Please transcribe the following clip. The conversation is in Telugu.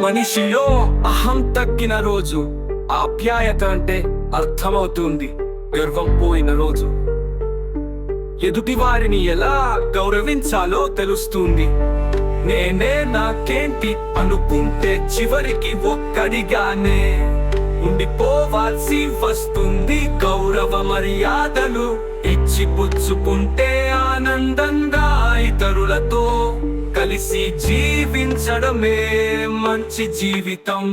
మనిషిలో అహం తగ్గిన రోజు ఆప్యాయత అంటే అర్థమవుతుంది. గర్వం పోయిన రోజు. ఎదుటి వారిని ఎలా గౌరవించాలో తెలుస్తుంది. నేనే నాకేంటి అనుకుంటే చివరికి ఒక్కడిగానే. ఉండిపోవాల్సి వస్తుంది గౌరవ మర్యాదలు. ఇచ్చి పుచ్చుకుంటే ఆనందంగా ఇతరులతో కలిసి జీవించడమే మంచి జీవితం.